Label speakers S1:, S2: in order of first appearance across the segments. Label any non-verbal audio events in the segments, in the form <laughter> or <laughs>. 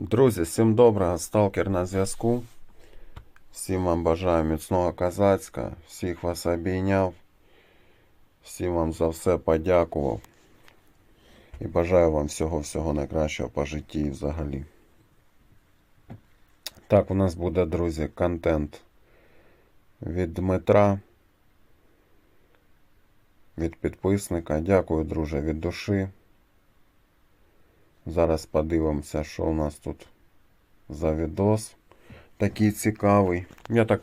S1: Друзі, всім доброго, сталкер на зв'язку. Всім вам бажаю міцного козацька, всіх вас обійняв, всім вам за все подякував. І бажаю вам всього-всього найкращого по житті і взагалі. Так, у нас буде, друзі, контент від Дмитра, від підписника. Дякую, друже, від душі. Зараз подивимося, що у нас тут за відос. Такий цікавий. Я так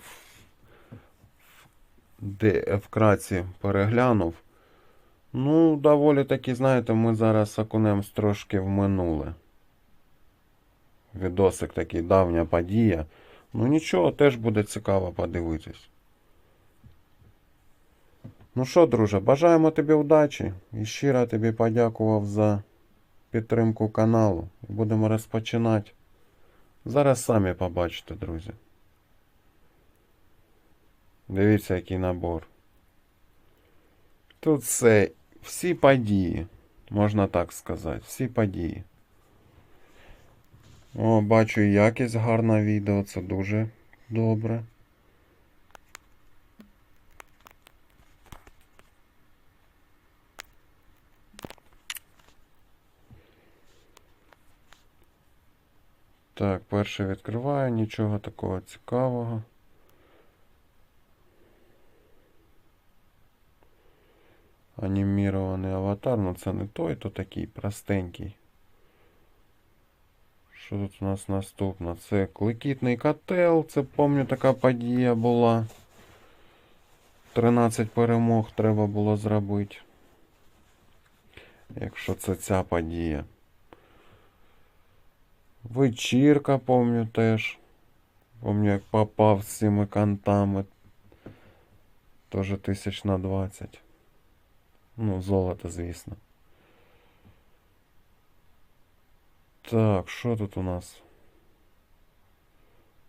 S1: де вкратці переглянув. Ну, доволі таки, знаєте, ми зараз окунемось трошки в минуле. Відосик такий давня подія. Ну нічого, теж буде цікаво подивитись. Ну що, друже, бажаємо тобі удачі і щиро тобі подякував за підтримку каналу. і Будемо розпочинати. Зараз самі побачите, друзі. Дивіться, який набор. Тут все, всі події, можна так сказати, всі події. О, бачу якість гарна відео, це дуже добре. Так, перше відкриваю, нічого такого цікавого. Анімірований аватар, ну це не той, то такий простенький. Що тут у нас наступне? Це кликітний котел, це пам'ятаю така подія була. 13 перемог треба було зробити. Якщо це ця подія. Вечірка, помню теж. Помню, як попав з цими кантами. Тоже тисяч на 20. Ну, золото, звісно. Так, що тут у нас?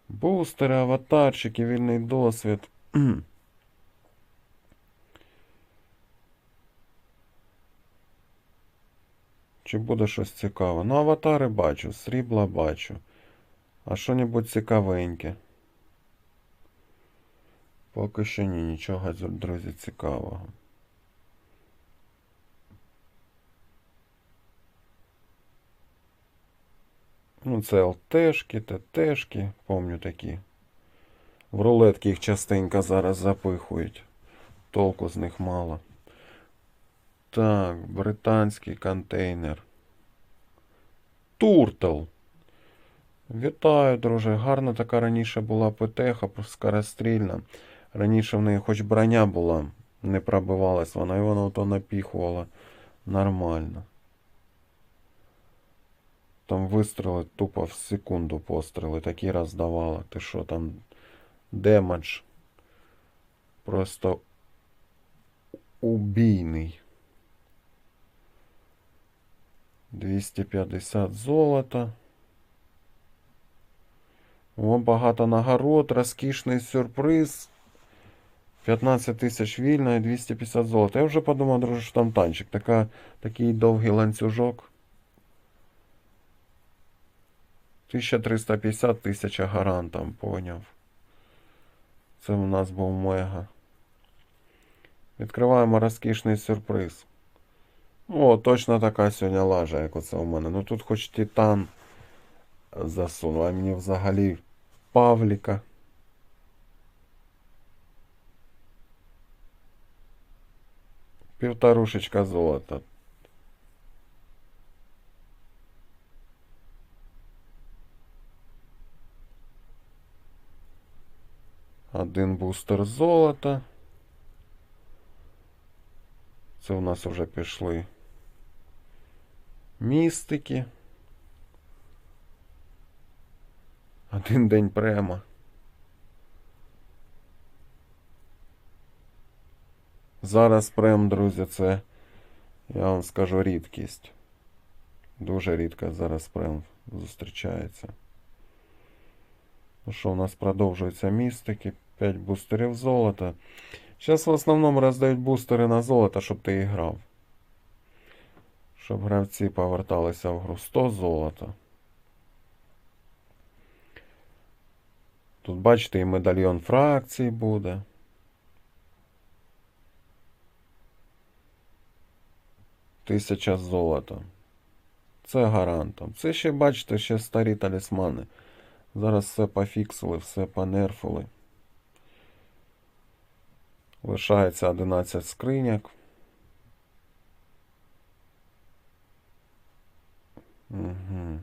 S1: Бустери, аватарчики, вільний досвід. <clears throat> Чи буде щось цікаве? Ну, аватари бачу, срібла бачу. А що-небудь цікавеньке? Поки що ні, нічого, друзі, цікавого. Ну, це ЛТшки, ТТшки, помню такі. В рулетки їх частенько зараз запихують. Толку з них мало. Так, британський контейнер. Туртл. Вітаю, друже. Гарна така раніше була ПТХа, скорострільна. Раніше в неї хоч броня була, не пробивалась вона, і вона то напіхувала нормально. Там вистріли тупо в секунду постріли, такі роздавала. Ти що там демедж просто убійний. 250 золота. О, багато нагород, розкішний сюрприз. 15 тисяч вільна і 250 золота. Я вже подумав, друже, що там танчик. Така, такий довгий ланцюжок. 1350 тисяча гарантом, поняв. Це у нас був мега. Відкриваємо розкішний сюрприз. О, точно така сьогодні лажа, як оце у мене. Ну тут хоч титан засунув, а мені взагалі Павліка. Півторушечка золота. Один бустер золота. Це у нас вже пішли містики. Один день према. Зараз прем, друзі, це, я вам скажу, рідкість. Дуже рідко зараз прем зустрічається. Ну що, у нас продовжуються містики. 5 бустерів золота. Зараз в основному роздають бустери на золото, щоб ти грав. Щоб гравці поверталися в гру 100 золота. Тут, бачите, і медальйон фракцій буде. Тисяча золота. Це гарантом. Це ще, бачите, ще старі талісмани. Зараз все пофіксили, все понерфили. Лишається 11 скриняк. Угу.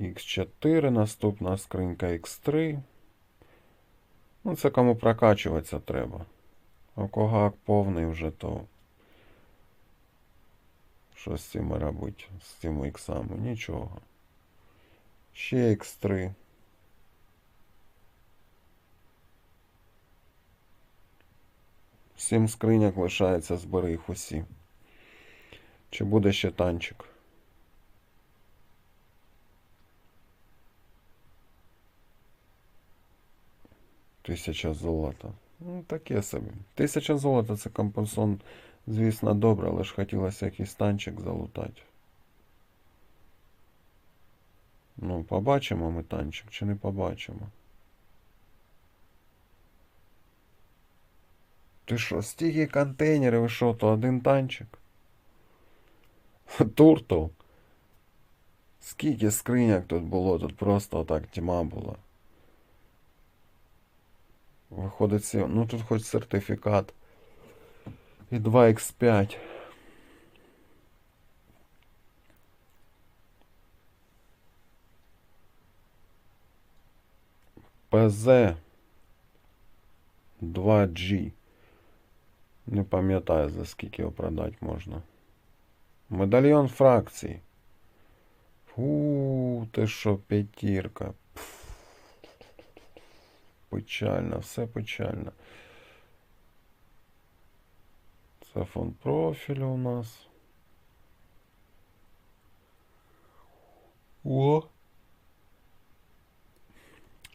S1: Х4, наступна скринька Х3. Ну, це кому прокачуватися треба. А кого ак повний вже, то що з цим робити? З цими іксами? Нічого. Ще Х3. Сім скриняк лишається, збери їх усі. Чи буде ще танчик? Тисяча золота. Ну, таке собі. Тисяча золота це компенсон, звісно, добре, але ж хотілося якийсь танчик залутати. Ну, побачимо ми танчик чи не побачимо. Ти що, стільки контейнерів і що, то один танчик? <laughs> Туртл. Скільки скриняк тут було, тут просто так тьма була. Виходить, сі- ну тут хоч сертифікат. І 2х5. ПЗ 2G. Не пам'ятаю, за скільки його продати можна. Медальйон фракцій. Фу, ти що, п'ятірка. Печально, все печально. Це фон профілю у нас. О!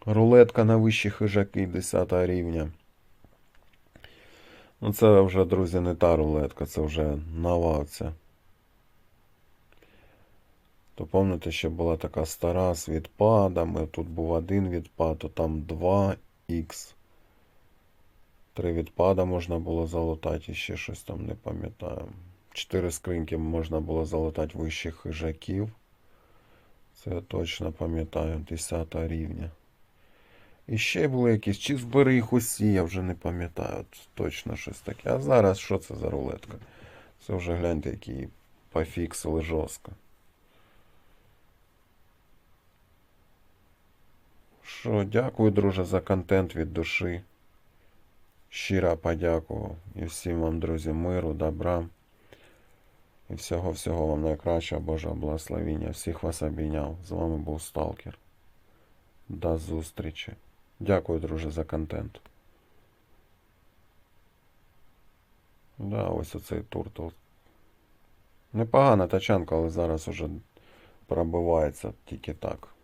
S1: Рулетка на вищі хижаки 10 рівня. Ну, це вже, друзі, не та рулетка, це вже нова оця. То пам'ятаєте, ще була така стара з відпадами. Тут був один відпад, то там 2х. Три відпада можна було залутати, і ще щось там не пам'ятаю. Чотири скриньки можна було залутати вищих хижаків. Це я точно пам'ятаю, 10 рівня. І ще були якісь, чи збери їх усі, я вже не пам'ятаю. Точно щось таке. А зараз що це за рулетка? Це вже гляньте, які пофіксили жорстко. Що, дякую, друже, за контент від душі. Щиро подякував. І всім вам, друзі, миру, добра. І всього-всього вам найкращого Божого благословіння. Всіх вас обійняв. З вами був Сталкер. До зустрічі. Дякую, друже, за контент. Да, ось оцей туртл. Непогана тачанка, але зараз уже пробивається тільки так.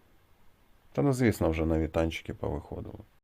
S1: Та ну, звісно, вже на танчики повиходили.